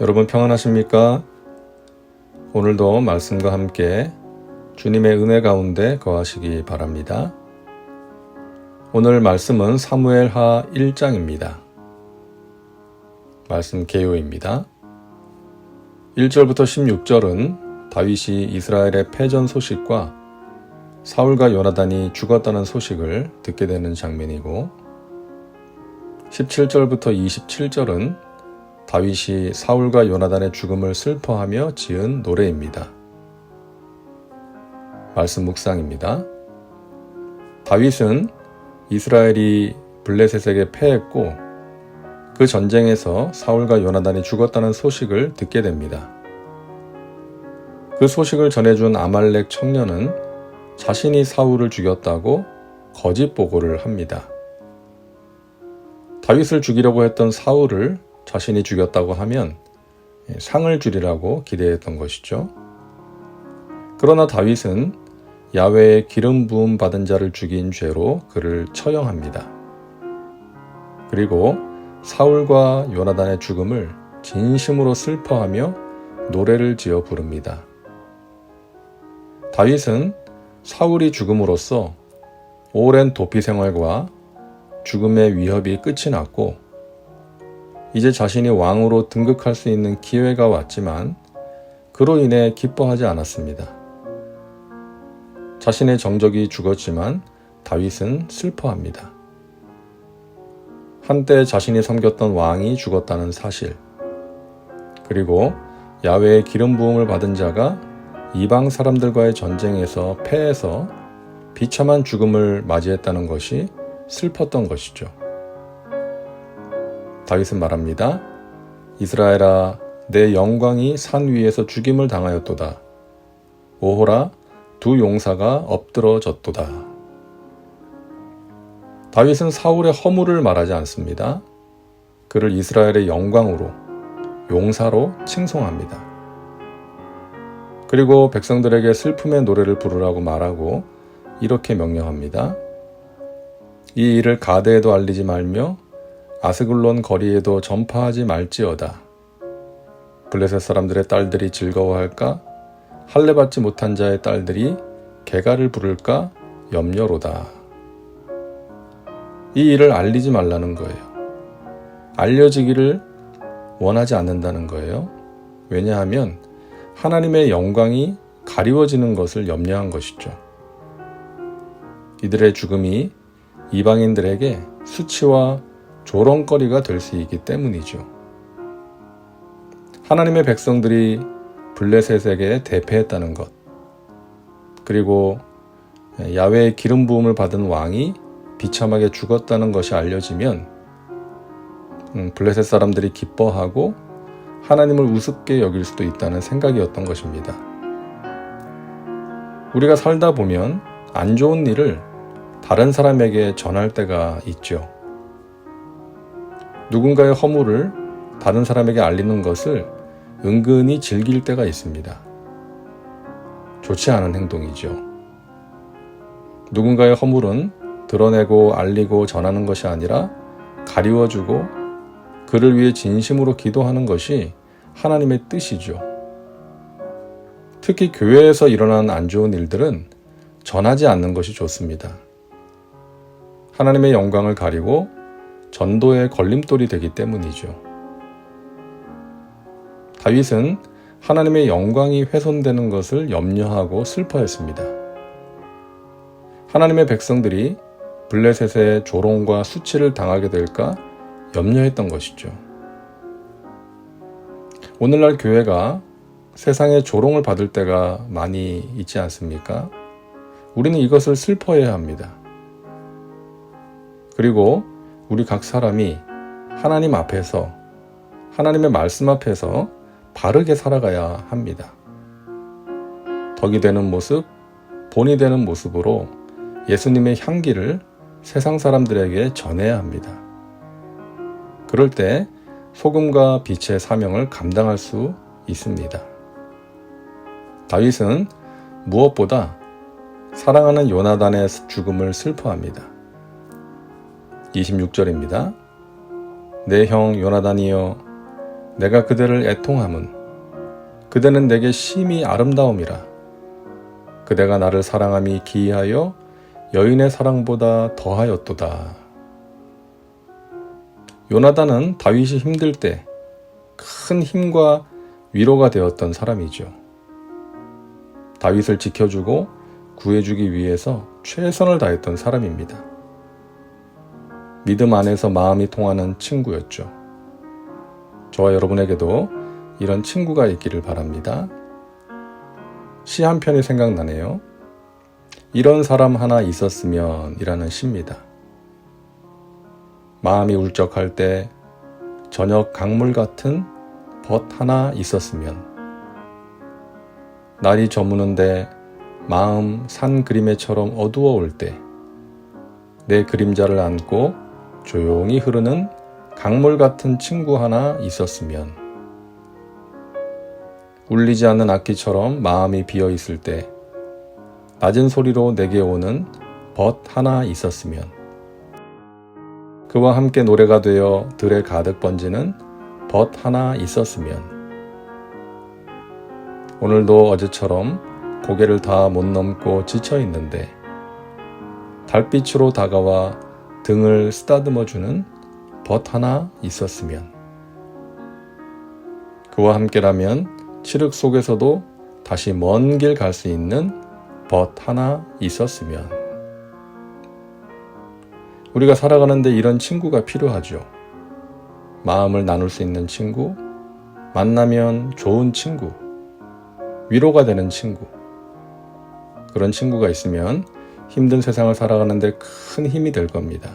여러분 평안하십니까? 오늘도 말씀과 함께 주님의 은혜 가운데 거하시기 바랍니다. 오늘 말씀은 사무엘하 1장입니다. 말씀 개요입니다. 1절부터 16절은 다윗이 이스라엘의 패전 소식과 사울과 요나단이 죽었다는 소식을 듣게 되는 장면이고 17절부터 27절은 다윗이 사울과 요나단의 죽음을 슬퍼하며 지은 노래입니다. 말씀 묵상입니다. 다윗은 이스라엘이 블레셋에게 패했고 그 전쟁에서 사울과 요나단이 죽었다는 소식을 듣게 됩니다. 그 소식을 전해준 아말렉 청년은 자신이 사울을 죽였다고 거짓 보고를 합니다. 다윗을 죽이려고 했던 사울을 자신이 죽였다고 하면 상을 주리라고 기대했던 것이죠. 그러나 다윗은 야외의 기름 부음 받은 자를 죽인 죄로 그를 처형합니다. 그리고 사울과 요나단의 죽음을 진심으로 슬퍼하며 노래를 지어 부릅니다. 다윗은 사울이 죽음으로써 오랜 도피 생활과 죽음의 위협이 끝이 났고 이제 자신이 왕으로 등극할 수 있는 기회가 왔지만 그로 인해 기뻐하지 않았습니다. 자신의 정적이 죽었지만 다윗은 슬퍼합니다. 한때 자신이 섬겼던 왕이 죽었다는 사실, 그리고 야외의 기름 부음을 받은 자가 이방 사람들과의 전쟁에서 패해서 비참한 죽음을 맞이했다는 것이 슬펐던 것이죠. 다윗은 말합니다. 이스라엘아, 내 영광이 산 위에서 죽임을 당하였도다. 오호라, 두 용사가 엎드러졌도다. 다윗은 사울의 허물을 말하지 않습니다. 그를 이스라엘의 영광으로, 용사로 칭송합니다. 그리고 백성들에게 슬픔의 노래를 부르라고 말하고 이렇게 명령합니다. 이 일을 가데에도 알리지 말며 아스글론 거리에도 전파하지 말지어다. 블레셋 사람들의 딸들이 즐거워할까? 할례 받지 못한 자의 딸들이 개가를 부를까? 염려로다. 이 일을 알리지 말라는 거예요. 알려지기를 원하지 않는다는 거예요. 왜냐하면 하나님의 영광이 가리워지는 것을 염려한 것이죠. 이들의 죽음이 이방인들에게 수치와 조롱거리가 될 수 있기 때문이죠. 하나님의 백성들이 블레셋에게 대패했다는 것, 그리고 야외의 기름 부음을 받은 왕이 비참하게 죽었다는 것이 알려지면 음, 블레셋 사람들이 기뻐하고 하나님을 우습게 여길 수도 있다는 생각이었던 것입니다. 우리가 살다 보면 안 좋은 일을 다른 사람에게 전할 때가 있죠. 누군가의 허물을 다른 사람에게 알리는 것을 은근히 즐길 때가 있습니다. 좋지 않은 행동이죠. 누군가의 허물은 드러내고 알리고 전하는 것이 아니라 가리워주고 그를 위해 진심으로 기도하는 것이 하나님의 뜻이죠. 특히 교회에서 일어난 안 좋은 일들은 전하지 않는 것이 좋습니다. 하나님의 영광을 가리고 전도의 걸림돌이 되기 때문이죠. 다윗은 하나님의 영광이 훼손되는 것을 염려하고 슬퍼했습니다. 하나님의 백성들이 블레셋의 조롱과 수치를 당하게 될까 염려했던 것이죠. 오늘날 교회가 세상의 조롱을 받을 때가 많이 있지 않습니까? 우리는 이것을 슬퍼해야 합니다. 그리고 우리 각 사람이 하나님 앞에서 하나님의 말씀 앞에서 바르게 살아가야 합니다. 덕이 되는 모습, 본이 되는 모습으로 예수님의 향기를 세상 사람들에게 전해야 합니다. 그럴 때 소금과 빛의 사명을 감당할 수 있습니다. 다윗은 무엇보다 사랑하는 요나단의 죽음을 슬퍼합니다. 26절입니다. 내 형 요나단이여 내가 그대를 애통함은 그대는 내게 심히 아름다움이라 그대가 나를 사랑함이 기이하여 여인의 사랑보다 더하였도다. 요나단은 다윗이 힘들 때 큰 힘과 위로가 되었던 사람이죠. 다윗을 지켜주고 구해주기 위해서 최선을 다했던 사람입니다. 믿음 안에서 마음이 통하는 친구였죠. 저와 여러분에게도 이런 친구가 있기를 바랍니다. 시 한 편이 생각나네요. 이런 사람 하나 있었으면 이라는 시입니다. 마음이 울적할 때 저녁 강물 같은 벗 하나 있었으면. 날이 저무는데 마음 산 그림에처럼 어두워올 때 내 그림자를 안고 조용히 흐르는 강물 같은 친구 하나 있었으면. 울리지 않는 악기처럼 마음이 비어 있을 때 낮은 소리로 내게 오는 벗 하나 있었으면 그와 함께 노래가 되어 들에 가득 번지는 벗 하나 있었으면. 오늘도 어제처럼 고개를 다 못 넘고 지쳐 있는데 달빛으로 다가와 등을 쓰다듬어 주는 벗 하나 있었으면. 그와 함께라면 칠흑 속에서도 다시 먼 길 갈 수 있는 벗 하나 있었으면 우리가 살아가는데 이런 친구가 필요하죠. 마음을 나눌 수 있는 친구, 만나면 좋은 친구, 위로가 되는 친구. 그런 친구가 있으면 힘든 세상을 살아가는데 큰 힘이 될 겁니다.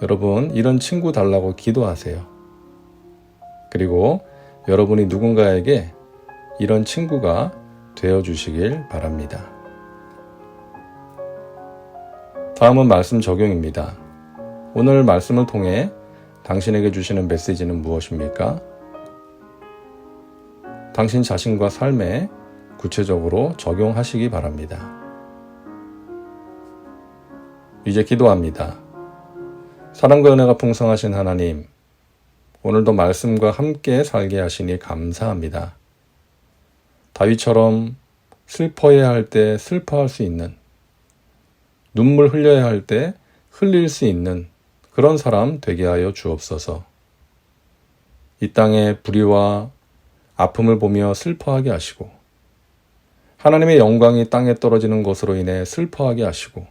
여러분, 이런 친구 달라고 기도하세요. 그리고 여러분이 누군가에게 이런 친구가 되어 주시길 바랍니다. 다음은 말씀 적용입니다. 오늘 말씀을 통해 당신에게 주시는 메시지는 무엇입니까? 당신 자신과 삶에 구체적으로 적용하시기 바랍니다. 이제 기도합니다. 사랑과 은혜가 풍성하신 하나님, 오늘도 말씀과 함께 살게 하시니 감사합니다. 다윗처럼 슬퍼해야 할 때 슬퍼할 수 있는, 눈물 흘려야 할 때 흘릴 수 있는 그런 사람 되게 하여 주옵소서. 이 땅의 불의와 아픔을 보며 슬퍼하게 하시고, 하나님의 영광이 땅에 떨어지는 것으로 인해 슬퍼하게 하시고,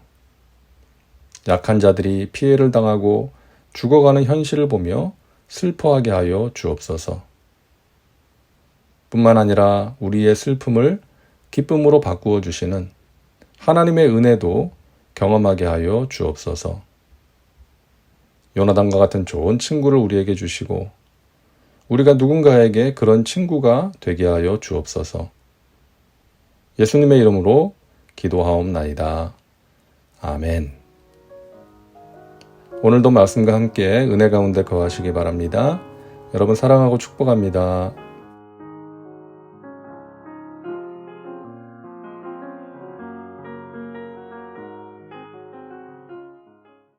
약한 자들이 피해를 당하고 죽어가는 현실을 보며 슬퍼하게 하여 주옵소서. 뿐만 아니라 우리의 슬픔을 기쁨으로 바꾸어 주시는 하나님의 은혜도 경험하게 하여 주옵소서. 요나단과 같은 좋은 친구를 우리에게 주시고 우리가 누군가에게 그런 친구가 되게 하여 주옵소서. 예수님의 이름으로 기도하옵나이다. 아멘. 오늘도 말씀과 함께 은혜 가운데 거하시기 바랍니다. 여러분 사랑하고 축복합니다.